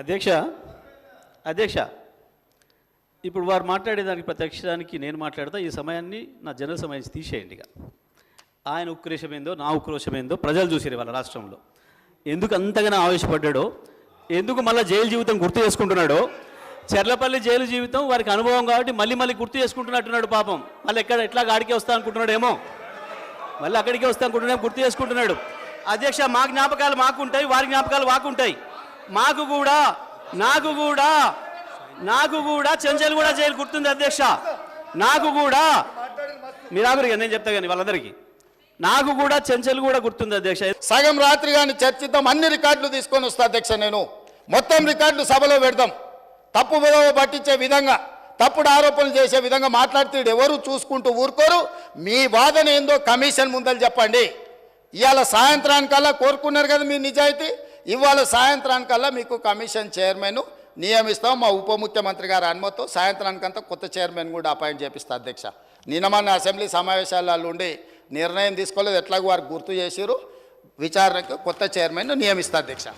అధ్యక్ష అధ్యక్ష ఇప్పుడు వారు మాట్లాడేదానికి ప్రత్యక్షానికి నేను మాట్లాడతా ఈ సమయాన్ని నా జనరల్ సమయం తీసేయండి ఇక. ఆయన ఉక్రోషమేందో నా ఉక్రోషమేందో ప్రజలు చూసారు వాళ్ళ రాష్ట్రంలో. ఎందుకు అంతగానో ఆవేశపడ్డాడో ఎందుకు మళ్ళీ జైలు జీవితం గుర్తు చేసుకుంటున్నాడో చెర్లపల్లి జైలు జీవితం వారికి అనుభవం కాబట్టి మళ్ళీ మళ్ళీ గుర్తు చేసుకుంటున్నట్టున్నాడు పాపం. మళ్ళీ ఎక్కడ ఎట్లా ఆడికే వస్తా అనుకుంటున్నాడేమో. మళ్ళీ అక్కడికే వస్తా అనుకుంటున్నాడు గుర్తు చేసుకుంటున్నాడు. అధ్యక్ష మా జ్ఞాపకాలు మాకు ఉంటాయి వారి జ్ఞాపకాలు మాకు ఉంటాయి మాకు కూడా నాకు కూడా నాకు కూడా చెంచల్ కూడా జైలు గుర్తుంది అధ్యక్ష. నాకు కూడా. మీరు నేను చెప్తా కానీ వాళ్ళందరికీ. నాకు కూడా చెంచల్ కూడా గుర్తుంది అధ్యక్ష. సగం రాత్రి కానీ చర్చిద్దాం అన్ని రికార్డులు తీసుకొని వస్తా అధ్యక్ష నేను. మొత్తం రికార్డులు సభలో పెడదాం. తప్పు విధవ పట్టించే విధంగా తప్పుడు ఆరోపణలు చేసే విధంగా మాట్లాడితే ఎవరు చూసుకుంటూ ఊరుకోరు? మీ వాదన ఏందో కమిషన్ ముందలు చెప్పండి. ఇవాళ సాయంత్రానికల్లా కోరుకున్నారు కదా మీ నిజాయితీ? ఇవాళ సాయంత్రానికల్లా మీకు కమిషన్ చైర్మన్ నియమిస్తాం. మా ఉప ముఖ్యమంత్రి గారి అనుమతితో సాయంత్రానికంతా కొత్త చైర్మన్ కూడా అపాయింట్ చేపిస్తా అధ్యక్ష. నిన్న మన అసెంబ్లీ సమావేశాలలో ఉండి నిర్ణయం తీసుకోలేదు. ఎట్లాగో వారు గుర్తు చేసిరు విచారణకు కొత్త చైర్మన్ నియమిస్తా అధ్యక్ష.